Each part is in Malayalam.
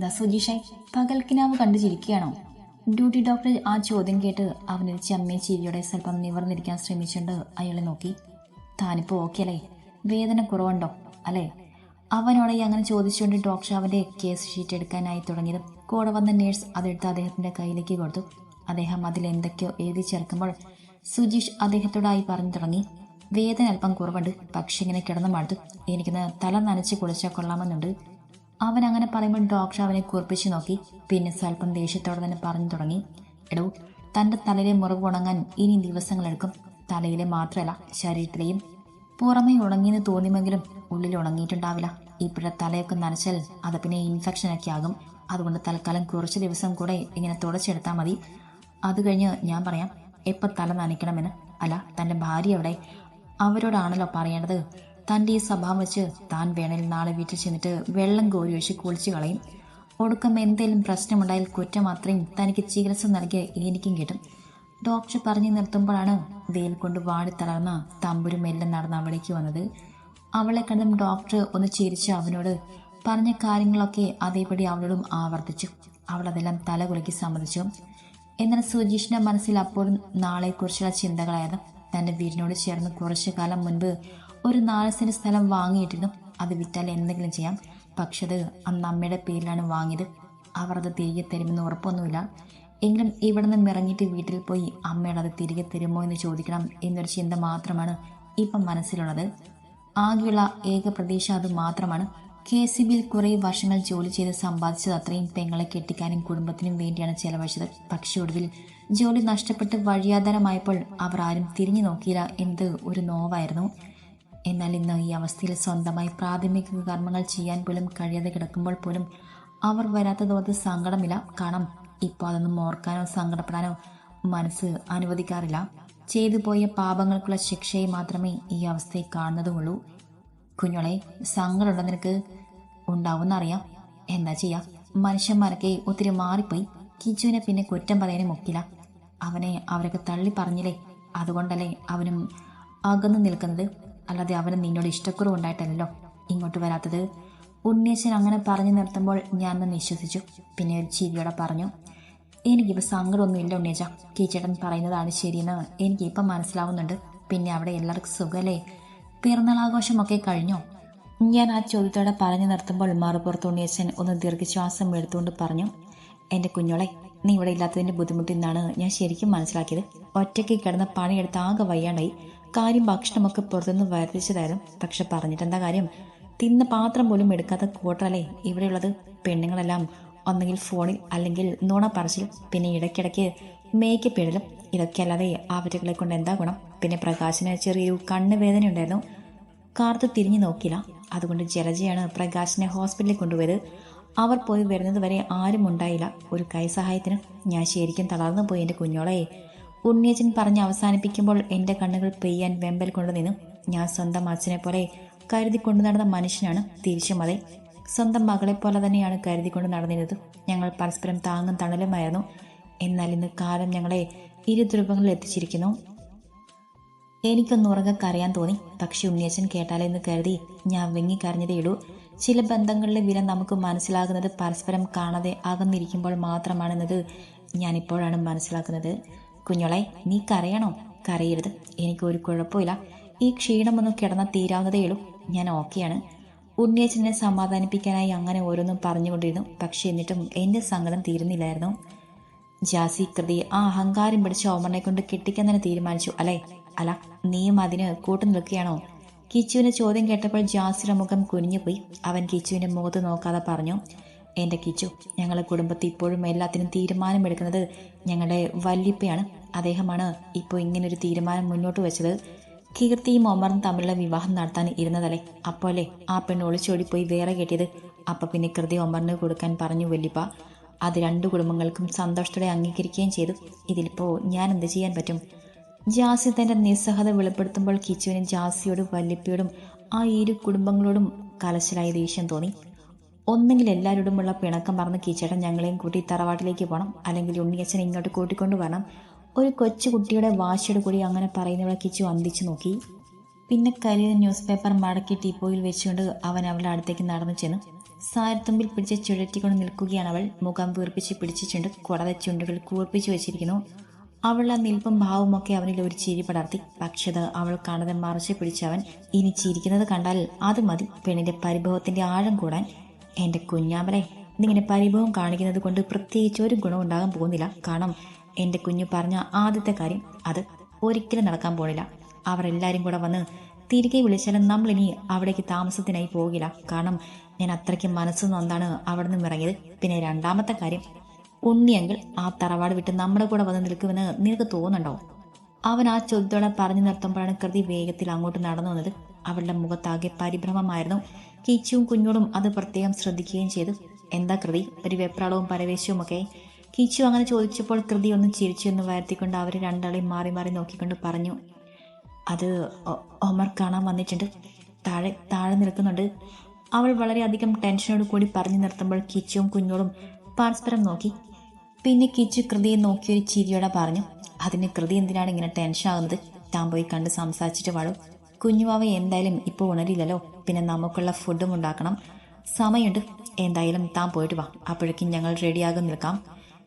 എന്താ സുജീഷെ പകൽക്കിനാവ് കണ്ടു ചിരിക്കുകയാണോ? ഡ്യൂട്ടി ഡോക്ടർ ആ ചോദ്യം കേട്ട് അവനിൽ ചമ്മേ ചിരിയോടെ സ്വല്പം നിവർന്നിരിക്കാൻ ശ്രമിച്ചുകൊണ്ട് അയാളെ നോക്കി. താനിപ്പോൾ ഓക്കെ അല്ലേ? വേദന കുറവുണ്ടോ? അല്ലേ? അവനോടെ അങ്ങനെ ചോദിച്ചുകൊണ്ട് ഡോക്ടർ അവന്റെ കേസ് ഷീറ്റ് എടുക്കാനായി തുടങ്ങിയത് കൂടെ വന്ന നേഴ്സ് അതെടുത്ത് അദ്ദേഹത്തിന്റെ കയ്യിലേക്ക് കൊടുത്തു. അദ്ദേഹം അതിൽ എന്തൊക്കെയോ എഴുതി ചേർക്കുമ്പോൾ സുജീഷ് അദ്ദേഹത്തോടായി പറഞ്ഞു തുടങ്ങി. വേദന അല്പം കുറവുണ്ട് പക്ഷെ ഇങ്ങനെ കിടന്നു മടുത്തു. എനിക്കിന്ന് തല നനച്ച് കുളിച്ചാൽ കൊള്ളാമെന്നുണ്ട്. അവൻ അങ്ങനെ പറയുമ്പോൾ ഡോക്ടർ അവനെ കുറിപ്പിച്ച് നോക്കി. പിന്നെ സ്വല്പം ദേഷ്യത്തോടെ തന്നെ പറഞ്ഞു തുടങ്ങി. എടോ തന്റെ തലയിലെ മുറിവ് ഉണങ്ങാൻ ഇനി ദിവസങ്ങളെടുക്കും. തലയിലെ മാത്രമല്ല ശരീരത്തിലെയും. പുറമേ ഉണങ്ങിയെന്ന് തോന്നിയെങ്കിലും ഉള്ളിൽ ഉണങ്ങിയിട്ടുണ്ടാവില്ല. ഇപ്പോഴത്തെ തലയൊക്കെ നനച്ചാൽ അത് പിന്നെ ഇൻഫെക്ഷനൊക്കെ ആകും. അതുകൊണ്ട് തൽക്കാലം കുറച്ച് ദിവസം കൂടെ ഇങ്ങനെ തുടച്ചെടുത്താൽ മതി. അത് കഴിഞ്ഞ് ഞാൻ പറയാം എപ്പോൾ തല നനയ്ക്കണമെന്ന്? അല്ല തന്റെ ഭാര്യ അവിടെ അവരോടാണല്ലോ പറയേണ്ടത്. തന്റെ ഈ സ്വഭാവം വെച്ച് താൻ വേണേൽ നാളെ വീട്ടിൽ ചെന്നിട്ട് വെള്ളം കോരി ഒഴിച്ച് കുളിച്ചു കളയും. ഒടുക്കം എന്തെങ്കിലും പ്രശ്നമുണ്ടായാൽ കുറ്റം അത്രയും തനിക്ക് ചികിത്സ നൽകിയ എനിക്കും കിട്ടും. ഡോക്ടർ പറഞ്ഞു നിർത്തുമ്പോഴാണ് വെയിൽ കൊണ്ട് വാടിത്തളർന്ന തമ്പുരു മെല്ലെ നടന്ന് അവിടേക്ക് വന്നത്. അവളെ കണ്ടും ഡോക്ടർ ഒന്ന് ചിരിച്ച് അവനോട് പറഞ്ഞ കാര്യങ്ങളൊക്കെ അതേപടി അവളോടും ആവർത്തിച്ചു. അവൾ അതെല്ലാം തല കുലുക്കി സമ്മതിച്ചു. എന്നാൽ സുജീഷിന്റെ മനസ്സിൽ അപ്പോഴും നാളെക്കുറിച്ചുള്ള ചിന്തകളായിരുന്നു. തന്റെ വീടിനോട് ചേർന്ന് കുറച്ചു കാലം മുൻപ് ഒരു നാല് സ്ഥലം വാങ്ങിയിട്ടിരുന്നു. അത് വിറ്റാൽ എന്തെങ്കിലും ചെയ്യാം. പക്ഷെ അത് അന്ന് അമ്മയുടെ പേരിലാണ് വാങ്ങിയത്. അവർ അത് തിരികെ തരുമെന്ന് ഉറപ്പൊന്നുമില്ല. എങ്കിലും ഇവിടെ നിന്ന് ഇറങ്ങിയിട്ട് വീട്ടിൽ പോയി അമ്മയുടെ അത് തിരികെ തരുമോ എന്ന് ചോദിക്കണം എന്നൊരു ചിന്ത മാത്രമാണ് ഇപ്പം മനസ്സിലുള്ളത്. ആകെയുള്ള ഏക പ്രതീക്ഷ അത് മാത്രമാണ്. കെ സി ബിയിൽ കുറേ വർഷങ്ങൾ ജോലി ചെയ്ത് സമ്പാദിച്ചത് അത്രയും പെങ്ങളെ കെട്ടിക്കാനും കുടുംബത്തിനും വേണ്ടിയാണ് ചെലവഴിച്ചത്. പക്ഷെ ഒടുവിൽ ജോലി നഷ്ടപ്പെട്ട് വഴിയാധാരമായപ്പോൾ അവർ ആരും തിരിഞ്ഞു നോക്കിയില്ല എന്നത് ഒരു നോവായിരുന്നു. എന്നാൽ ഇന്ന് ഈ അവസ്ഥയിൽ സ്വന്തമായി പ്രാഥമിക കർമ്മങ്ങൾ ചെയ്യാൻ പോലും കഴിയാതെ കിടക്കുമ്പോൾ പോലും അവർ വരാത്തതോത് സങ്കടമില്ല. കാരണം ഇപ്പോൾ അതൊന്നും ഓർക്കാനോ സങ്കടപ്പെടാനോ മനസ്സ് അനുവദിക്കാറില്ല. ചെയ്തു പോയ പാപങ്ങൾക്കുള്ള ശിക്ഷയെ മാത്രമേ ഈ അവസ്ഥയെ കാണുന്നതുമുള്ളൂ കുഞ്ഞോളെ സങ്കടമുണ്ടോ നിനക്ക്? ഉണ്ടാവുമെന്നറിയാം. എന്താ ചെയ്യാ? മനുഷ്യന്മാരൊക്കെ ഒത്തിരി മാറിപ്പോയി. കിജുവിനെ പിന്നെ കുറ്റം പറയാനും ഒക്കില്ല. അവനെ അവരൊക്കെ തള്ളി പറഞ്ഞില്ലേ? അതുകൊണ്ടല്ലേ അവനും അകന്നു നിൽക്കുന്നത്. അല്ലാതെ അവന് നിന്നോട് ഇഷ്ടക്കുറവുണ്ടായിട്ടല്ലോ ഇങ്ങോട്ട് വരാത്തത്. ഉണ്ണിയച്ഛൻ അങ്ങനെ പറഞ്ഞു നിർത്തുമ്പോൾ ഞാൻ ഒന്ന് വിശ്വസിച്ചു പിന്നെ ഒരു ചിരിയോടെ പറഞ്ഞു എനിക്കിപ്പോൾ സങ്കടമൊന്നുമില്ല ഉണ്ണിയച്ച കീച്ചേട്ടൻ പറയുന്നതാണ് ശരിയെന്ന് എനിക്കിപ്പം മനസ്സിലാവുന്നുണ്ട്. പിന്നെ അവിടെ എല്ലാവർക്കും സുഖമല്ലേ പിറന്നാളാഘോഷമൊക്കെ കഴിഞ്ഞോ? ഞാൻ ആ ചോദ്യത്തോടെ പറഞ്ഞു നിർത്തുമ്പോൾ മറുപുറത്ത് ഉണ്ണിയച്ഛൻ ഒന്ന് ദീർഘശ്വാസം എടുത്തുകൊണ്ട് പറഞ്ഞു എന്റെ കുഞ്ഞോളെ നീ ഇവിടെ ഇല്ലാത്തതിന്റെ ബുദ്ധിമുട്ടിൽ നിന്നാണ് ഞാൻ ശരിക്കും മനസ്സിലാക്കിയത്. ഒറ്റയ്ക്ക് കിടന്ന് പണിയെടുത്ത് ആകെ വയ്യാണ്ടായി. കാര്യം ഭക്ഷണമൊക്കെ പുറത്തുനിന്ന് വരുത്തിച്ചതായിരുന്നു. പക്ഷെ പറഞ്ഞിട്ടെന്താ കാര്യം? തിന്ന പാത്രം പോലും എടുക്കാത്ത കൂട്ടറല്ലേ ഇവിടെയുള്ളത്? പെണ്ണുങ്ങളെല്ലാം ഒന്നെങ്കിൽ ഫോണിൽ അല്ലെങ്കിൽ നുണ പറച്ചിൽ പിന്നെ ഇടയ്ക്കിടയ്ക്ക് മേക്കപ്പ് ഇടലും. ഇതൊക്കെ അല്ലാതെ അവറ്റകളെ കൊണ്ട് എന്താ ഗുണം? പിന്നെ പ്രകാശിന് ചെറിയൊരു കണ്ണ് വേദന ഉണ്ടായിരുന്നു. കാർത്ത് തിരിഞ്ഞു നോക്കില്ല അതുകൊണ്ട് ജലജയാണ് പ്രകാശിനെ ഹോസ്പിറ്റലിൽ കൊണ്ടുപോയത്. അവർ പോയി വരുന്നത് വരെ ആരും ഉണ്ടായില്ല. ഒരു കൈ സഹായത്തിന് ഞാൻ ശരിക്കും തളർന്നു പോയി എന്റെ കുഞ്ഞോളെ. ഉണ്ണിയച്ചൻ പറഞ്ഞ് അവസാനിപ്പിക്കുമ്പോൾ എന്റെ കണ്ണുകൾ പെയ്യാൻ വെമ്പൽ കൊണ്ടു നിന്നു. ഞാൻ സ്വന്തം അച്ഛനെ പോലെ കരുതിക്കൊണ്ടു നടന്ന മനുഷ്യനാണ് തിരിച്ചും അതെ സ്വന്തം മകളെ പോലെ തന്നെയാണ് കരുതിക്കൊണ്ട് നടന്നിരുന്നത്. ഞങ്ങൾ പരസ്പരം താങ്ങും തണലുമായിരുന്നു. എന്നാൽ ഇന്ന് കാലം ഞങ്ങളെ ഇരു ധ്രുവങ്ങളിൽ എത്തിച്ചിരിക്കുന്നു. എനിക്കൊന്ന് ഉറങ്ങ തോന്നി. പക്ഷെ ഉണ്ണിയച്ചൻ കേട്ടാലെന്ന് കരുതി ഞാൻ വെങ്ങിക്കരഞ്ഞതേയുള്ളൂ ചില ബന്ധങ്ങളിലെ വില നമുക്ക് മനസ്സിലാകുന്നത് പരസ്പരം കാണാതെ അകന്നിരിക്കുമ്പോൾ മാത്രമാണെന്നത് ഞാനിപ്പോഴാണ് മനസ്സിലാക്കുന്നത്. കുഞ്ഞോളെ നീ കരയണോ? കരയരുത്. എനിക്ക് ഒരു കുഴപ്പമില്ല. ഈ ക്ഷീണമൊന്നും കിടന്ന തീരാവുന്നതേയുള്ളൂ ഞാൻ ഓക്കെയാണ്. ഉണ്ണിയച്ചനെ സമാധാനിപ്പിക്കാനായി അങ്ങനെ ഓരോന്നും പറഞ്ഞുകൊണ്ടിരുന്നു. പക്ഷെ എന്നിട്ടും എന്റെ സങ്കടം തീരുന്നില്ലായിരുന്നു. ജാസി കൃതി ആ അഹങ്കാരം പിടിച്ച ഓമറിനെ കൊണ്ട് കെട്ടിക്കാൻ തന്നെ തീരുമാനിച്ചു. അല്ലേ? അല നീയും അതിന് കൂട്ടു നിൽക്കുകയാണോ? കിച്ചുവിന് ചോദ്യം കേട്ടപ്പോൾ ജാസിയുടെ മുഖം കുനിഞ്ഞുപോയി. അവൻ കിച്ചുവിന്റെ മുഖത്ത് നോക്കാതെ പറഞ്ഞു എന്റെ കിച്ചു. ഞങ്ങളെ കുടുംബത്തിൽ ഇപ്പോഴും എല്ലാത്തിനും തീരുമാനമെടുക്കുന്നത് ഞങ്ങളുടെ വല്ലിപ്പയാണ് അദ്ദേഹമാണ് ഇപ്പോൾ ഇങ്ങനൊരു തീരുമാനം മുന്നോട്ട് വെച്ചത്. കീർത്തിയും ഒമറും തമ്മിലുള്ള വിവാഹം നടത്താൻ ഇരുന്നതല്ലേ? അപ്പോലെ ആ പെണ്ണ് ഒളിച്ചോടിപ്പോയി വേറെ കെട്ടിയത്? അപ്പം പിന്നെ കൃതി ഒമറിന് കൊടുക്കാൻ പറഞ്ഞു വല്ലിപ്പ അത് രണ്ടു കുടുംബങ്ങൾക്കും സന്തോഷത്തോടെ അംഗീകരിക്കുകയും ചെയ്തു. ഇതിലിപ്പോൾ ഞാൻ എന്ത് ചെയ്യാൻ പറ്റും? ജാസി തന്റെ നിസ്സഹത വെളിപ്പെടുത്തുമ്പോൾ കിച്ചുവിനും ജാസിയോടും വല്ലിപ്പയോടും ആ ഇരു കുടുംബങ്ങളോടും കലശലായ ദേഷ്യം തോന്നി. ഒന്നെങ്കിൽ എല്ലാവരോടുമുള്ള പിണക്കം പറഞ്ഞ് കീച്ചേട്ടൻ ഞങ്ങളെയും കൂട്ടി തറവാട്ടിലേക്ക് പോകണം അല്ലെങ്കിൽ ഉണ്ണിയച്ഛനെ ഇങ്ങോട്ട് കൂട്ടിക്കൊണ്ട് വരണം. ഒരു കൊച്ചു കുട്ടിയുടെ വാശിയുടെ കൂടി അങ്ങനെ പറയുന്നവളെ കിച്ചു അന്തിച്ചു നോക്കി. പിന്നെ കരുതി ന്യൂസ് പേപ്പർ മടക്കി ടീപ്പോയിൽ വെച്ചുകൊണ്ട് അവൻ അവളുടെ അടുത്തേക്ക് നടന്നു ചെന്നു. സാരത്തുമ്പിൽ പിടിച്ച് ചുഴറ്റിക്കൊണ്ട് നിൽക്കുകയാണ് അവൾ. മുഖം വീർപ്പിച്ച് പിടിച്ചിട്ടുണ്ട് കുടത ചുണ്ടുകൾ കൂർപ്പിച്ച് വെച്ചിരിക്കുന്നു. അവളുടെ നിൽപ്പും ഭാവമൊക്കെ അവനിൽ ഒരു ചിരി പടർത്തി. പക്ഷേ അത് അവൾ കാണാതെ മറച്ചു പിടിച്ചവൻ ഇനി ചിരിക്കുന്നത് കണ്ടാൽ അത് മതി. പെണ്ണിന്റെ പരിഭവത്തിന്റെ ആഴം കൂടാൻ എന്റെ കുഞ്ഞാമലെ ഇതിങ്ങനെ പരിഭവം കാണിക്കുന്നത് കൊണ്ട് പ്രത്യേകിച്ച് ഒരു ഗുണം ഉണ്ടാകാൻ പോകുന്നില്ല. കാരണം എന്റെ കുഞ്ഞു പറഞ്ഞ ആദ്യത്തെ കാര്യം അത് ഒരിക്കലും നടക്കാൻ പോണില്ല. അവർ എല്ലാവരും കൂടെ വന്ന് തിരികെ വിളിച്ചാലും നമ്മളിനി അവിടേക്ക് താമസത്തിനായി പോകില്ല. കാരണം ഞാൻ അത്രയ്ക്ക് മനസ്സ് നൊന്താണ് അവിടെ നിന്നും ഇറങ്ങിയത്. പിന്നെ രണ്ടാമത്തെ കാര്യം ഉണ്ണിയെങ്കിൽ ആ തറവാട് വിട്ട് നമ്മുടെ കൂടെ വന്ന് നിൽക്കുമെന്ന് നിനക്ക് തോന്നുന്നുണ്ടോ? അവൻ ആ ചോദ്യത്തോടെ പറഞ്ഞു നിർത്തുമ്പോഴാണ് കൃതി വേഗത്തിൽ അങ്ങോട്ട് നടന്നു വന്നത്. അവളുടെ മുഖത്താകെ പരിഭ്രമമായിരുന്നു. കീച്ചുവും കുഞ്ഞോടും അത് പ്രത്യേകം ശ്രദ്ധിക്കുകയും ചെയ്തു. എന്താ കൃതി? ഒരു വെപ്രാളവും പരവേശവും ഒക്കെ കീച്ചു അങ്ങനെ ചോദിച്ചപ്പോൾ കൃതി ഒന്ന് ചിരിച്ചു എന്ന് വരുത്തിക്കൊണ്ട് അവർ രണ്ടാളെയും മാറി മാറി നോക്കിക്കൊണ്ട് പറഞ്ഞു. അത് ഒമർ കാണാൻ വന്നിട്ടുണ്ട്. താഴെ താഴെ നിൽക്കുന്നുണ്ട്. അവൾ വളരെയധികം ടെൻഷനോട് കൂടി പറഞ്ഞു നിർത്തുമ്പോൾ കിച്ചുവും കുഞ്ഞോളും പരസ്പരം നോക്കി. പിന്നെ കിച്ചു കൃതിയെ നോക്കി ഒരു ചിരിയോടെ പറഞ്ഞു. അതിന് കൃതി എന്തിനാണ് ഇങ്ങനെ ടെൻഷൻ ആകുന്നത് താൻ പോയി കണ്ട് സംസാരിച്ചിട്ട് വാഴും കുഞ്ഞുവാവ എന്തായാലും ഇപ്പോൾ ഉണരില്ലല്ലോ. പിന്നെ നമുക്കുള്ള ഫുഡും ഉണ്ടാക്കണം. സമയമുണ്ട്. എന്തായാലും താൻ പോയിട്ട് വാ. അപ്പോഴേക്കും ഞങ്ങൾ റെഡിയാകും നിൽക്കാം.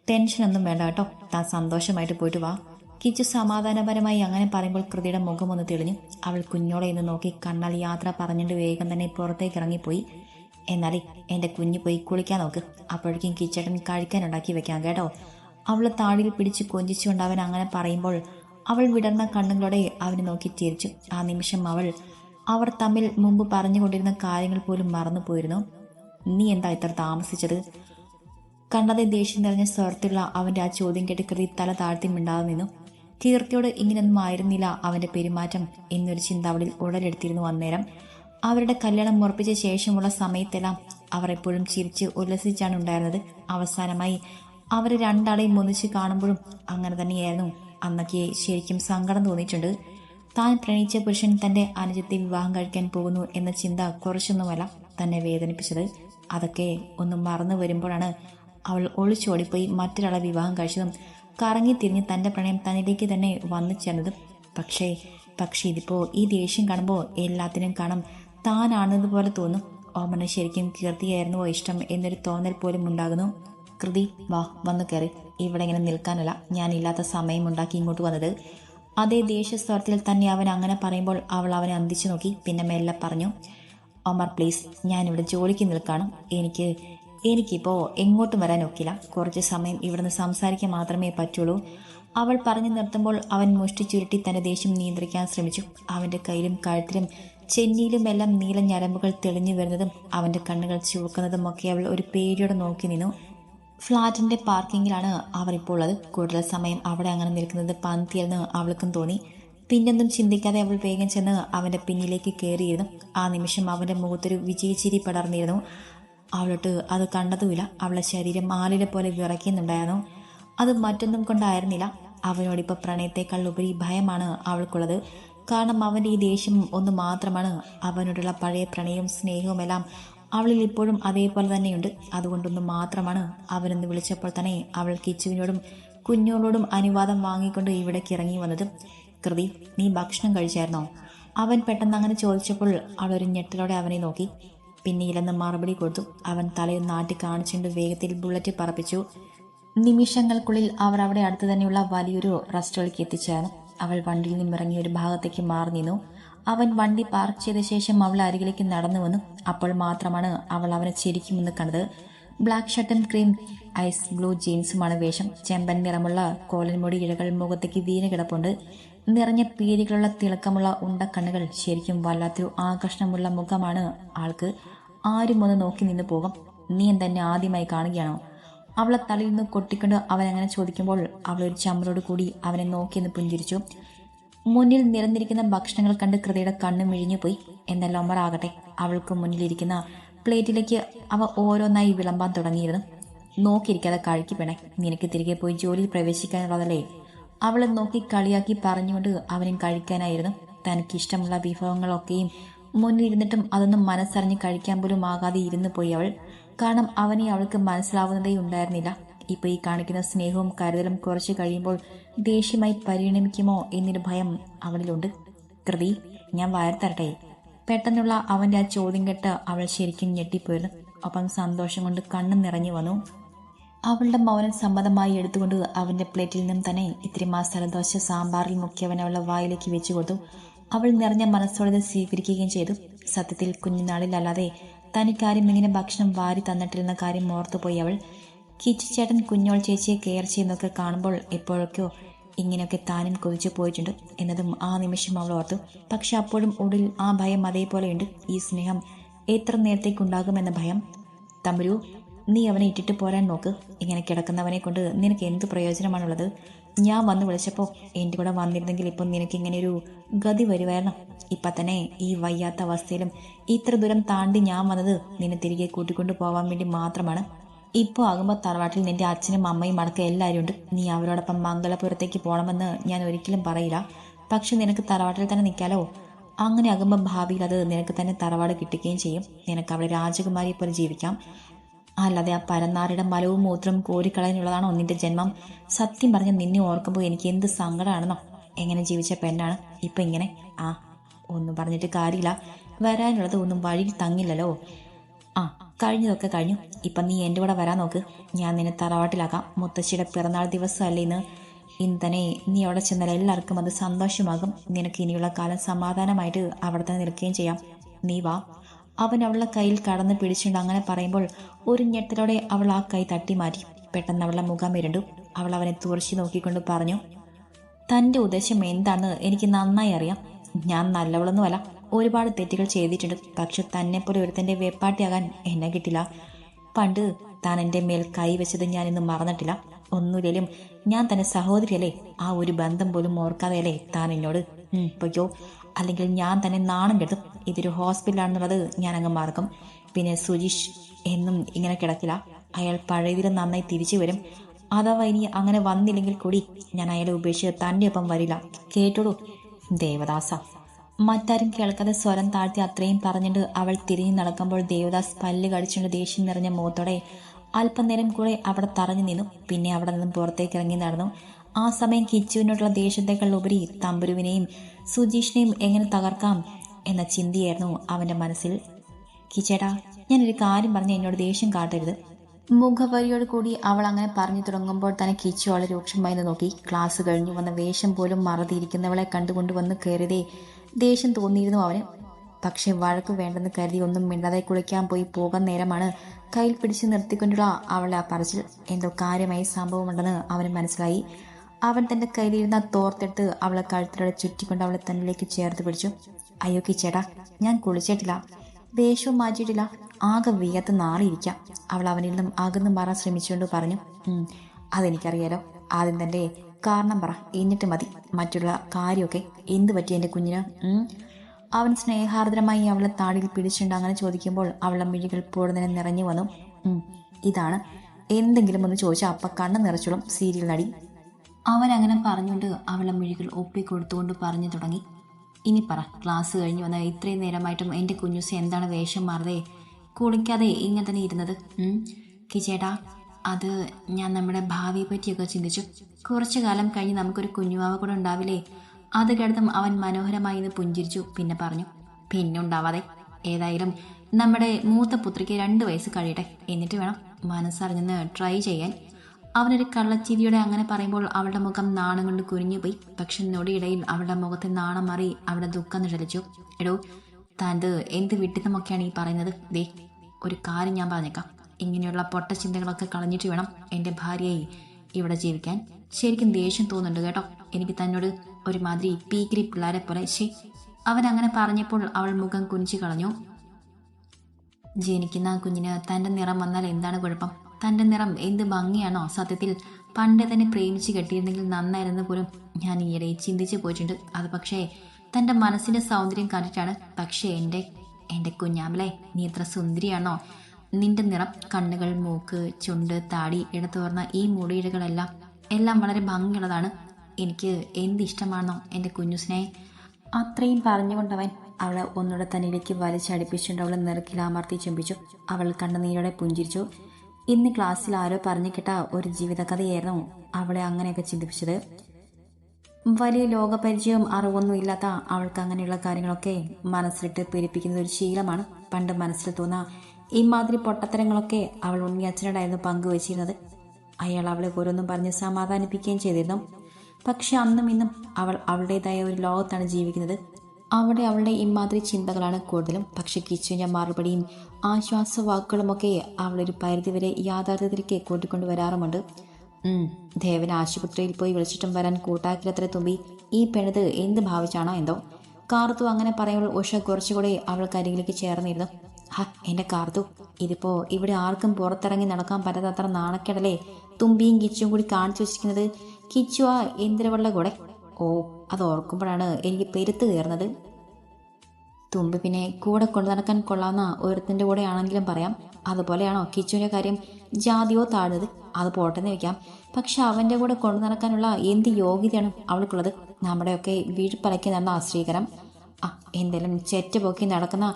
ടെൻഷനൊന്നും വേണ്ട കേട്ടോ. താൻ സന്തോഷമായിട്ട് പോയിട്ട് വാ. കിച്ചു സമാധാനപരമായി അങ്ങനെ പറയുമ്പോൾ കൃതിയുടെ മുഖം ഒന്ന് തെളിഞ്ഞു. അവൾ കുഞ്ഞോളെ ഇന്ന് നോക്കി കണ്ണാൽ യാത്ര പറഞ്ഞിട്ട് വേഗം തന്നെ പുറത്തേക്ക് ഇറങ്ങിപ്പോയി. എന്നാലേ എന്റെ കുഞ്ഞ് പോയി കുളിക്കാൻ നോക്ക്. അപ്പോഴേക്കും കിച്ചേട്ടൻ കഴിക്കാനുണ്ടാക്കി വെക്കാം കേട്ടോ. അവൾ താടിയിൽ പിടിച്ച് കൊഞ്ചിച്ചുകൊണ്ട് അവൻ അങ്ങനെ പറയുമ്പോൾ അവൾ വിടർന്ന കണ്ണുകളോടെ അവനെ നോക്കി ചിരിച്ചു. ആ നിമിഷം അവൾ അവർ തമ്മിൽ മുമ്പ് പറഞ്ഞുകൊണ്ടിരുന്ന കാര്യങ്ങൾ പോലും മറന്നുപോയിരുന്നു നീ എന്താ ഇത്ര താമസിച്ചത്? കണ്ണതെ ദേഷ്യം നിറഞ്ഞ സ്വർത്തുള്ള അവന്റെ ആ ചോദ്യം കേട്ട് കൃതി തല താഴ്ത്തി മിണ്ടാതെ നിന്നു. കീർത്തിയോട് ഇങ്ങനെയൊന്നും ആയിരുന്നില്ല അവന്റെ പെരുമാറ്റം എന്നൊരു ചിന്ത അവളിൽ ഉടലെടുത്തിരുന്നു അന്നേരം. അവരുടെ കല്യാണം ഉറപ്പിച്ച ശേഷമുള്ള സമയത്തെല്ലാം അവർ എപ്പോഴും ചിരിച്ച് ഉല്ലസിച്ചാണ് ഉണ്ടായിരുന്നത് അവസാനമായി അവരെ രണ്ടാളെയും ഒന്നിച്ച് കാണുമ്പോഴും അങ്ങനെ തന്നെയായിരുന്നു. അന്നൊക്കെ ശരിക്കും സങ്കടം തോന്നിയിട്ടുണ്ട്. താൻ പ്രണയിച്ച പുരുഷൻ തന്റെ അനുജത്തെ വിവാഹം കഴിക്കാൻ പോകുന്നു എന്ന ചിന്ത കുറച്ചൊന്നുമല്ല തന്നെ വേദനിപ്പിച്ചത്. അതൊക്കെ ഒന്ന് മറന്നു വരുമ്പോഴാണ് അവൾ ഒളിച്ചോടിപ്പോയി മറ്റൊരാളെ വിവാഹം കഴിച്ചതും കറങ്ങി തിരിഞ്ഞ് തന്റെ പ്രണയം തന്നിലേക്ക് തന്നെ വന്നു ചേർന്നതും. പക്ഷേ പക്ഷേ ഇതിപ്പോ ഈ ദേഷ്യം കാണുമ്പോൾ എല്ലാത്തിനും കാണും താനാണെന്നതുപോലെ തോന്നും. ഓമന ശരിക്കും കീർത്തിയായിരുന്നുവോ ഇഷ്ടം എന്നൊരു തോന്നൽ പോലും ഉണ്ടാകുന്നു. കൃതി വാ വന്നു കയറി ഇവിടെ ഇങ്ങനെ നിൽക്കാനല്ല. ഞാനില്ലാത്ത സമയം ഉണ്ടാക്കി ഇങ്ങോട്ട് വന്നത്. അതേ ദേഷ്യസ്വരത്തിൽ തന്നെ അവൻ അങ്ങനെ പറയുമ്പോൾ അവൾ അവനെ അന്തിച്ചു നോക്കി. പിന്നെ മെല്ലെ പറഞ്ഞു ഒമർ പ്ലീസ് ഞാനിവിടെ ജോലിക്ക് നിൽക്കണം. എനിക്ക് എനിക്കിപ്പോൾ എങ്ങോട്ടും വരാൻ ഒക്കില്ല. കുറച്ച് സമയം ഇവിടുന്ന് സംസാരിക്കാൻ മാത്രമേ പറ്റുള്ളൂ. അവൾ പറഞ്ഞു നിർത്തുമ്പോൾ അവൻ മുഷ്ടി ചുരുട്ടി തന്റെ ദേഷ്യം നിയന്ത്രിക്കാൻ ശ്രമിച്ചു. അവന്റെ കയ്യിലും കഴുത്തിലും ചെന്നിയിലും എല്ലാം നീല ഞരമ്പുകൾ തെളിഞ്ഞു വരുന്നതും അവന്റെ കണ്ണുകൾ ചുവക്കുന്നതും ഒക്കെ അവൾ ഒരു പേടിയോടെ നോക്കി നിന്നു. ഫ്ളാറ്റിന്റെ പാർക്കിങ്ങിലാണ് അവർ ഇപ്പോൾ ഉള്ളത് കൂടുതൽ സമയം അവിടെ അങ്ങനെ നിൽക്കുന്നത് പന്തിയെന്ന് അവൾക്കും തോന്നി. പിന്നൊന്നും ചിന്തിക്കാതെ അവൾ വേഗം ചെന്ന് അവന്റെ പിന്നിലേക്ക് കയറിയിരുന്നു. ആ നിമിഷം അവന്റെ മുഖത്തൊരു വിജയചിരി പടർന്നിരുന്നു. അവളോട്ട് അത് കണ്ടതുമില്ല. അവളുടെ ശരീരം ആലിലെ പോലെ വിറയ്ക്കുന്നുണ്ടായിരുന്നു. അത് മറ്റൊന്നും കൊണ്ടായിരുന്നില്ല. അവനോടിപ്പോൾ പ്രണയത്തെക്കാൾ ഉപരി ഭയമാണ് അവൾക്കുള്ളത്. കാരണം അവന്റെ ഈ ദേഷ്യം ഒന്ന് മാത്രമാണ്. അവനോടുള്ള പഴയ പ്രണയവും സ്നേഹവും എല്ലാം അവളിൽ ഇപ്പോഴും അതേപോലെ തന്നെയുണ്ട്. അതുകൊണ്ടൊന്ന് മാത്രമാണ് അവരെന്ന് വിളിച്ചപ്പോൾ തന്നെ അവൾ കിച്ചുവിനോടും കുഞ്ഞോളോടും അനുവാദം വാങ്ങിക്കൊണ്ട് ഇവിടേക്ക് ഇറങ്ങി വന്നത്. കൃതി നീ ഭക്ഷണം കഴിച്ചായിരുന്നോ? അവൻ പെട്ടെന്ന് അങ്ങനെ ചോദിച്ചപ്പോൾ അവളൊരു ഞെട്ടലോടെ അവനെ നോക്കി. പിന്നെ ഇല്ലെന്ന് മറുപടി കൊടുത്തു. അവൻ തലയൊന്ന് നാട്ടി കാണിച്ചുകൊണ്ട് വേഗത്തിൽ ബുള്ളറ്റ് പറപ്പിച്ചു. നിമിഷങ്ങൾക്കുള്ളിൽ അവർ അവിടെ അടുത്ത് തന്നെയുള്ള വലിയൊരു റെസ്റ്റോറന്റിലേക്ക് എത്തിച്ചേർന്നു. അവൾ വണ്ടിയിൽ നിന്നിറങ്ങി ഒരു ഭാഗത്തേക്ക് മാറി നിന്നു. അവൻ വണ്ടി പാർക്ക് ചെയ്ത ശേഷം അവൾ അരികിലേക്ക് നടന്നു വന്നു അപ്പോൾ മാത്രമാണ് അവൾ അവനെ ശരിക്കുമെന്ന് കണ്ടത്. ബ്ലാക്ക് ഷർട്ടും ക്രീം ഐസ് ബ്ലൂ ജീൻസുമാണ് വേഷം. ചെമ്പൻ നിറമുള്ള കോലൻമുടി ഇഴകൾ മുഖത്തേക്ക് വീണ് കിടപ്പുണ്ട്. നിറഞ്ഞ പീലികളുള്ള തിളക്കമുള്ള ഉണ്ടക്കണ്ണുകൾ ശരിക്കും വല്ലാത്തൊരു ആകർഷണമുള്ള മുഖമാണ് ആൾക്ക്. ആരും ഒന്ന് നോക്കി നിന്ന് പോകും. നീ എന്തെന്നെ ആദ്യമായി കാണുകയാണോ? അവളെ തലയിൽ നിന്ന് കൊട്ടിക്കൊണ്ട് അവൻ അങ്ങനെ ചോദിക്കുമ്പോൾ അവളൊരു ചമ്മലോട് കൂടി അവനെ നോക്കിയെന്ന് പുഞ്ചിരിച്ചു. മുന്നിൽ നിരന്നിരിക്കുന്ന ഭക്ഷണങ്ങൾ കണ്ട് കൃതയുടെ കണ്ണും മിഴിഞ്ഞു പോയി. എന്നാൽ ഒമർ ആകട്ടെ അവൾക്ക് മുന്നിലിരിക്കുന്ന പ്ലേറ്റിലേക്ക് അവ ഓരോന്നായി വിളമ്പാൻ തുടങ്ങിയിരുന്നു. നോക്കിയിരിക്കാതെ കഴിക്കപ്പെണേ നിനക്ക് തിരികെ പോയി ജോലിയിൽ പ്രവേശിക്കാനുള്ളതല്ലേ? അവളെ നോക്കി കളിയാക്കി പറഞ്ഞുകൊണ്ട് അവനും കഴിക്കാനായിരുന്നു. തനിക്കിഷ്ടമുള്ള വിഭവങ്ങളൊക്കെയും മുന്നിലിരുന്നിട്ടും അതൊന്നും മനസ്സറിഞ്ഞ് കഴിക്കാൻ പോലും ആകാതെ ഇരുന്നു പോയി അവൾ. കാരണം അവനെ അവൾക്ക് മനസ്സിലാവുന്നതേ ഉണ്ടായിരുന്നില്ല. ഇപ്പൊ ഈ കാണിക്കുന്ന സ്നേഹവും കരുതലും കുറച്ച് കഴിയുമ്പോൾ ദേഷ്യമായി പരിണമിക്കുമോ എന്നൊരു ഭയം അവളിലുണ്ട്. കൃതി ഞാൻ വയർത്തരട്ടെ പെട്ടെന്നുള്ള അവന്റെ ആ ചോദ്യം കേട്ട് അവൾ ശരിക്കും ഞെട്ടിപ്പോയിരുന്നു. ഒപ്പം സന്തോഷം കൊണ്ട് കണ്ണു നിറഞ്ഞു വന്നു. അവളുടെ മൗനം സമ്മതമായി എടുത്തുകൊണ്ട് അവന്റെ പ്ലേറ്റിൽ നിന്നും തന്നെ ഇത്തിരി മസാലദോശ സാമ്പാറിൽ മുക്കിയവൻ അവളുടെ വായിലേക്ക് വെച്ചു കൊടുത്തു. അവൾ നിറഞ്ഞ മനസ്സോടെ സ്വീകരിക്കുകയും ചെയ്തു. സത്യത്തിൽ കുഞ്ഞുനാളിലല്ലാതെ തനിക്കാരും ഇങ്ങനെ ഭക്ഷണം വാരി തന്നിട്ടിരുന്ന കാര്യം ഓർത്തുപോയി അവൾ. കിച്ചിച്ചേട്ടൻ കുഞ്ഞോൾ ചേച്ചിയെ കെയർ ചെയ്യുന്നതൊക്കെ കാണുമ്പോൾ എപ്പോഴൊക്കെയോ ഇങ്ങനെയൊക്കെ താനും കൊതിച്ചു പോയിട്ടുണ്ട് എന്നതും ആ നിമിഷം അവൾ ഓർത്തു. പക്ഷെ അപ്പോഴും ഉള്ളിൽ ആ ഭയം അതേപോലെയുണ്ട്. ഈ സ്നേഹം എത്ര നേരത്തേക്കുണ്ടാകുമെന്ന ഭയം. തമ്പുരു നീ അവനെ ഇട്ടിട്ട് പോരാൻ നോക്ക്. ഇങ്ങനെ കിടക്കുന്നവനെ കൊണ്ട് നിനക്ക് എന്ത് പ്രയോജനമാണുള്ളത്? ഞാൻ വന്ന് വിളിച്ചപ്പോൾ എന്റെ കൂടെ വന്നിരുന്നെങ്കിൽ ഇപ്പം നിനക്ക് ഇങ്ങനെ ഒരു ഗതി വരുമായിരുന്നു ഇപ്പം തന്നെ ഈ വയ്യാത്ത അവസ്ഥയിലും ഇത്ര ദൂരം താണ്ടി ഞാൻ വന്നത് നിന്നെ തിരികെ കൂട്ടിക്കൊണ്ടു പോകാൻ വേണ്ടി മാത്രമാണ്. ഇപ്പോൾ ആകുമ്പോൾ തറവാട്ടിൽ നിന്റെ അച്ഛനും അമ്മയും അടക്കം എല്ലാവരും ഉണ്ട്. നീ അവരോടൊപ്പം മംഗളപുരത്തേക്ക് പോകണമെന്ന് ഞാൻ ഒരിക്കലും പറയില്ല. പക്ഷെ നിനക്ക് തറവാട്ടിൽ തന്നെ നിൽക്കാലോ? അങ്ങനെ ആകുമ്പോൾ ഭാവിയിൽ അത് നിനക്ക് തന്നെ തറവാട് കിട്ടുകയും ചെയ്യും. നിനക്ക് അവിടെ രാജകുമാരിയെ പോലെ ജീവിക്കാം. അല്ലാതെ ആ പരന്നാറിയുടെ മലവും മൂത്രവും കോരിക്കളയാനുള്ളതാണോ നിന്റെ ജന്മം? സത്യം പറഞ്ഞ് നിന്നെ ഓർക്കുമ്പോൾ എനിക്ക് എന്ത് സങ്കടമാണെന്നോ എങ്ങനെ ജീവിച്ച പെണ്ണാണ്? ഇപ്പം ഇങ്ങനെ? ആ ഒന്നും പറഞ്ഞിട്ട് കാര്യമില്ല. വരാനുള്ളത് ഒന്നും വഴി തങ്ങില്ലല്ലോ. ആ കഴിഞ്ഞതൊക്കെ കഴിഞ്ഞു. ഇപ്പം നീ എന്റെ കൂടെ വരാൻ നോക്ക്. ഞാൻ നിന്നെ തറവാട്ടിലാക്കാം. മുത്തശ്ശിയുടെ പിറന്നാൾ ദിവസമല്ലേ ഇന്ന്. ഇന്ന് തന്നെ നീ അവിടെ ചെന്നാൽ എല്ലാവർക്കും അത് സന്തോഷമാകും. നിനക്ക് ഇനിയുള്ള കാലം സമാധാനമായിട്ട് അവിടെ തന്നെ നിൽക്കുകയും ചെയ്യാം. നീ വാ. അവൻ അവളുടെ കയ്യിൽ കടന്ന് പിടിച്ചുകൊണ്ട് അങ്ങനെ പറയുമ്പോൾ ഒരു ഞെട്ടലോടെ അവൾ ആ കൈ തട്ടി മാറ്റി. പെട്ടെന്ന് അവളുടെ മുഖം ഇരുണ്ടു. അവൾ അവനെ തുറച്ചു നോക്കിക്കൊണ്ട് പറഞ്ഞു തന്റെ ഉദ്ദേശം എന്താണെന്ന് എനിക്ക് നന്നായി അറിയാം. ഞാൻ നല്ലവളൊന്നുമല്ല. ഒരുപാട് തെറ്റുകൾ ചെയ്തിട്ടുണ്ട്. പക്ഷെ തന്നെ തന്നെപ്പോലെ ഒരുത്തന്റെ വെപ്പാട്ടിയാകാൻ എന്നെ കിട്ടില്ല. പണ്ട് താൻ എന്റെ മേൽ കൈവച്ചത് ഞാൻ ഇന്ന് മറന്നിട്ടില്ല. ഒന്നുമില്ലേലും ഞാൻ തന്നെ സഹോദരിയല്ലേ? ആ ഒരു ബന്ധം പോലും ഓർക്കാതെയല്ലേ താൻ എന്നോട്? പൊയ്ക്കോ. അല്ലെങ്കിൽ ഞാൻ തന്നെ നാണം കെടുത്തും. ഇതൊരു ഹോസ്പിറ്റലാണെന്നുള്ളത് ഞാൻ അങ്ങ് മറക്കും. പിന്നെ സുജീഷ് എന്നും ഇങ്ങനെ കിടക്കില്ല. അയാൾ പഴയതിലും നന്നായി തിരിച്ചു വരും. അഥവാ ഇനി അങ്ങനെ വന്നില്ലെങ്കിൽ കൂടി ഞാൻ അയാളെ ഉപേക്ഷിച്ച് തന്റെ ഒപ്പം വരില്ല. കേട്ടോളൂ ദേവദാസ. മറ്റാരും കേൾക്കാതെ സ്വരം താഴ്ത്തി അത്രയും പറഞ്ഞിട്ട് അവൾ തിരിഞ്ഞു നടക്കുമ്പോൾ ദേവദാസ് പല്ല് കടിച്ചുകൊണ്ട് ദേഷ്യം നിറഞ്ഞ മുഖത്തോടെ അല്പനേരം കൂടെ അവിടെ തറഞ്ഞു നിന്നു. പിന്നെ അവിടെ നിന്നും പുറത്തേക്ക് ഇറങ്ങി നടന്നു. ആ സമയം കിച്ചുവിനോടുള്ള ദേഷ്യത്തെക്കാൾ ഉപരി തമ്പുരുവിനെയും സുജീഷിനെയും എങ്ങനെ തകർക്കാം എന്ന ചിന്തയായിരുന്നു അവന്റെ മനസ്സിൽ. കിച്ചേട്ടാ ഞാനൊരു കാര്യം പറഞ്ഞ് എന്നോട് ദേഷ്യം കാട്ടരുത്. മുഖവരിയോട് കൂടി അവൾ അങ്ങനെ പറഞ്ഞു തുടങ്ങുമ്പോൾ തന്നെ കിച്ചു അവളെ രൂക്ഷമായി നോക്കി. ക്ലാസ് കഴിഞ്ഞു വന്ന വേഷം പോലും മറതിയിരിക്കുന്നവളെ കണ്ടുകൊണ്ട് വന്ന് കയറിയതേ ദേഷ്യം തോന്നിയിരുന്നു അവന്. പക്ഷെ വഴക്ക് വേണ്ടെന്ന് കരുതി ഒന്നും മിണ്ടാതെ കുളിക്കാൻ പോയി പോകാൻ നേരമാണ് കയ്യിൽ പിടിച്ച് നിർത്തിക്കൊണ്ടുള്ള അവളെ ആ പറച്ചിൽ. എന്തോ കാര്യമായി സംഭവമുണ്ടെന്ന് അവന് മനസ്സിലായി. അവൻ തന്റെ കയ്യിലിരുന്ന തോർത്തെടുത്ത് അവളെ കഴുത്തിലൂടെ ചുറ്റിക്കൊണ്ട് അവളെ തന്നിലേക്ക് ചേർത്ത് പിടിച്ചു. അയ്യോ കിച്ചേട്ടാ ഞാൻ കുളിച്ചിട്ടില്ല. വേഷവും മാറ്റിയിട്ടില്ല. ആകെ വിയത്ത് നാറിയിരിക്കാം. അവൾ അവനിൽ നിന്നും അകന്നു മാറാൻ ശ്രമിച്ചുകൊണ്ട് പറഞ്ഞു "ഉം, അതെനിക്കറിയാലോ. ആദ്യം തന്റെ കാരണം പറ. എന്നിട്ട് മതി. മറ്റുള്ള കാര്യമൊക്കെ. എന്ത് പറ്റി എന്റെ കുഞ്ഞിന്? അവൻ സ്നേഹാർദ്രമായി അവളെ താടിയിൽ പിടിച്ചുകൊണ്ട് അങ്ങനെ ചോദിക്കുമ്പോൾ അവളുടെ മിഴികൾ പൂടുന്നതിനെ നിറഞ്ഞു വന്നു. ഇതാണ്. എന്തെങ്കിലും ഒന്ന് ചോദിച്ചാൽ അപ്പ കണ്ണ് നിറച്ചോളും സീരിയൽ നടി. അവൻ അങ്ങനെ പറഞ്ഞുകൊണ്ട് അവളുടെ മിഴികൾ ഒപ്പിക്കൊടുത്തുകൊണ്ട് പറഞ്ഞു തുടങ്ങി. ഇനി പറ. ക്ലാസ് കഴിഞ്ഞ് വന്ന ഇത്രയും നേരമായിട്ടും എന്റെ കുഞ്ഞുസ് എന്താണ് വേഷം മാറതേ കുളിക്കാതെ ഇങ്ങനെ തന്നെ ഇരുന്നത്? കിച്ചേട്ടാ അത് ഞാൻ നമ്മുടെ ഭാവിയെ പറ്റിയൊക്കെ ചിന്തിച്ചു. കുറച്ചു കാലം കഴിഞ്ഞ് നമുക്കൊരു കുഞ്ഞുവാവ കൂടെ ഉണ്ടാവില്ലേ? അത് കേട്ടതും അവൻ മനോഹരമായി ഇന്ന് പുഞ്ചിരിച്ചു. പിന്നെ പറഞ്ഞു പിന്നെ ഉണ്ടാവാതെ. ഏതായാലും നമ്മുടെ മൂത്ത പുത്രിക്ക് രണ്ട് വയസ്സ് കഴിയട്ടെ. എന്നിട്ട് വേണം മനസ്സറിഞ്ഞെന്ന് ട്രൈ ചെയ്യാൻ. അവനൊരു കള്ളച്ചിരിയോടെ അങ്ങനെ പറയുമ്പോൾ അവളുടെ മുഖം നാണം കൊണ്ട് കുനിഞ്ഞുപോയി പക്ഷെ നൊടിയിടയിൽ അവളുടെ മുഖത്തെ നാണം മാറി അവളുടെ ദുഃഖം നിഴലിച്ചു. എടോ താന്റെ എന്ത് വിട്ടിത്തമൊക്കെയാണ് ഈ പറയുന്നത്? ദേ ഒരു കാര്യം ഞാൻ പറഞ്ഞേക്കാം. ഇങ്ങനെയുള്ള പൊട്ട ചിന്തകളൊക്കെ കളഞ്ഞിട്ട് വേണം എന്റെ ഭാര്യയെ ഇവിടെ ജീവിക്കാൻ. ശരിക്കും ദേഷ്യം തോന്നുന്നുണ്ട് കേട്ടോ. എനിക്ക് തന്നോട് ഒരുമാതിരി പീക്കിരി പിള്ളേരെ പോലെ. ശേ അവൻ അങ്ങനെ പറഞ്ഞപ്പോൾ അവൾ മുഖം കുനിച്ചു കളഞ്ഞു. ജനിക്കുന്ന കുഞ്ഞിന് തന്റെ നിറം വന്നാൽ എന്താണ് കുഴപ്പം? തന്റെ നിറം എന്ത് ഭംഗിയാണോ സത്യത്തിൽ പണ്ടേ തന്നെ പ്രേമിച്ച് കെട്ടിയിരുന്നെങ്കിൽ നന്നായിരുന്നു പോലും. ഞാൻ ഈയിടെ ചിന്തിച്ചു പോയിട്ടുണ്ട്. അത് പക്ഷേ തന്റെ മനസ്സിന്റെ സൗന്ദര്യം കണ്ടിട്ടാണ്. പക്ഷേ എന്റെ എന്റെ കുഞ്ഞാമലെ നീ എത്ര സുന്ദരിയാണോ? നിന്റെ നിറം കണ്ണുകൾ മൂക്ക് ചുണ്ട് താടി ഇടത്തോർന്ന ഈ മുടിയിഴകളെല്ലാം എല്ലാം വളരെ ഭംഗിയുള്ളതാണ്. എനിക്ക് എന്ത് ഇഷ്ടമാണോ എന്റെ കുഞ്ഞുസിനെ അത്രയും പറഞ്ഞുകൊണ്ടവൻ അവളെ ഒന്നുകൂടെ തന്നിലേക്ക് വലിച്ചടിപ്പിച്ചുകൊണ്ട് അവളെ നിറക്കിലാമർത്തി ചുംബിച്ചു. അവൾ കണ്ണുനീരോടെ പുഞ്ചിരിച്ചു. ഇന്ന് ക്ലാസ്സിൽ ആരോ പറഞ്ഞു കേട്ട ഒരു ജീവിതകഥയായിരുന്നു അവളെ അങ്ങനെയൊക്കെ ചിന്തിപ്പിച്ചത്. വലിയ ലോകപരിചയവും അറിവൊന്നും ഇല്ലാത്ത അവൾക്ക് അങ്ങനെയുള്ള കാര്യങ്ങളൊക്കെ മനസ്സിലിട്ട് പെരുപ്പിക്കുന്നത് ഒരു ശീലമാണ്. പണ്ട് മനസ്സിൽ തോന്നുന്ന ഇമാതിരി പൊട്ടത്തരങ്ങളൊക്കെ അവൾ ഉണ്ണിയച്ഛനോടായിരുന്നു പങ്കുവച്ചിരുന്നത്. അയാൾ അവളെ ഓരോന്നും പറഞ്ഞ് സമാധാനിപ്പിക്കുകയും ചെയ്തിരുന്നു. പക്ഷെ അന്നും ഇന്നും അവൾ അവളുടേതായ ഒരു ലോകത്താണ് ജീവിക്കുന്നത്. അവിടെ അവളുടെ ഇമാതിരി ചിന്തകളാണ് കൂടുതലും. പക്ഷെ കിച്ചുവിന്റെ മറുപടിയും ആശ്വാസവാക്കുകളുമൊക്കെ അവളൊരു പരിധിവരെ യാഥാർത്ഥ്യത്തിലേക്ക് കൂട്ടിക്കൊണ്ട് വരാറുമുണ്ട് ഉം, ദേവൻ ആശുപത്രിയിൽ പോയി വിളിച്ചിട്ടും വരാൻ കൂട്ടാക്കിലത്ര തുമ്പി ഈ പെണ്ണത് എന്ത് ഭാവിച്ചാണോ എന്തോ? കാർത്തു അങ്ങനെ പറയുമ്പോൾ ഉഷ കുറച്ചുകൂടെ അവൾക്ക് അരികിലേക്ക് ചേർന്നിരുന്നു. ഹ എന്റെ കാർത്തു ഇതിപ്പോൾ ഇവിടെ ആർക്കും പുറത്തിറങ്ങി നടക്കാൻ പറ്റാത്തത്ര നാണക്കേടല്ലേ? തുമ്പിയും കിച്ചും കൂടി കാണിച്ചു വെച്ചിരിക്കുന്നത്. കിച്ചു ആ ഇന്ദ്രവെള്ള കൂടെ. ഓ അത് ഓർക്കുമ്പോഴാണ് എനിക്ക് പെരുത്ത് കയറുന്നത്. തുമ്പി പിന്നെ കൂടെ കൊണ്ടു നടക്കാൻ കൊള്ളാവുന്ന ഒരുത്തിന്റെ കൂടെ ആണെങ്കിലും പറയാം. അതുപോലെയാണോ കിച്ചുവിന്റെ കാര്യം ജാതിയോ താഴ്ന്നത്? അത് പോട്ടെന്ന് വെക്കാം പക്ഷെ അവന്റെ കൂടെ കൊണ്ടു നടക്കാനുള്ള എന്ത് യോഗ്യതയാണ് അവൾക്കുള്ളത്? നമ്മുടെയൊക്കെ വീഴ്പറയ്ക്ക് നടന്ന ആശ്രീകരം ആ എന്തായാലും ചെറ്റ പൊക്കി നടക്കുന്ന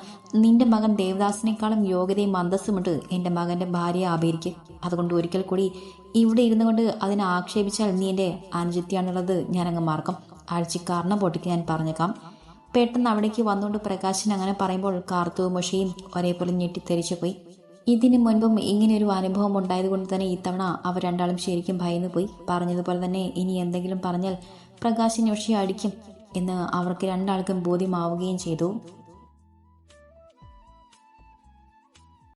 നിന്റെ മകൻ ദേവദാസിനേക്കാളും യോഗ്യതയും അന്തസ്സുമുണ്ട് എന്റെ മകന്റെ ഭാര്യ ആപേരിക്ക് അതുകൊണ്ട് ഒരിക്കൽ കൂടി ഇവിടെ ഇരുന്നു കൊണ്ട് അതിനെ ആക്ഷേപിച്ചാൽ നീ എന്റെ അനുജിത്യാണുള്ളത് ഞാനങ്ങ് മാർക്കും. കാരണം പൊട്ടിക്ക് ഞാൻ പറഞ്ഞേക്കാം. പെട്ടെന്ന് അവിടേക്ക് വന്നുകൊണ്ട് പ്രകാശൻ അങ്ങനെ പറയുമ്പോൾ കാർത്തവും മുഷയും ഒരേപോലെ ഞെട്ടിത്തെറിച്ചു പോയി. ഇതിനു മുൻപും ഇങ്ങനെയൊരു അനുഭവം ഉണ്ടായതുകൊണ്ട് തന്നെ ഇത്തവണ അവർ രണ്ടാളും ശരിക്കും ഭയന്നു പോയി പറഞ്ഞതുപോലെ തന്നെ ഇനി എന്തെങ്കിലും പറഞ്ഞാൽ പ്രകാശിനെ ഉഷയെ അടിക്കും. എന്ന് അവർക്ക് രണ്ടാൾക്കും ബോധ്യമാവുകയും ചെയ്തു.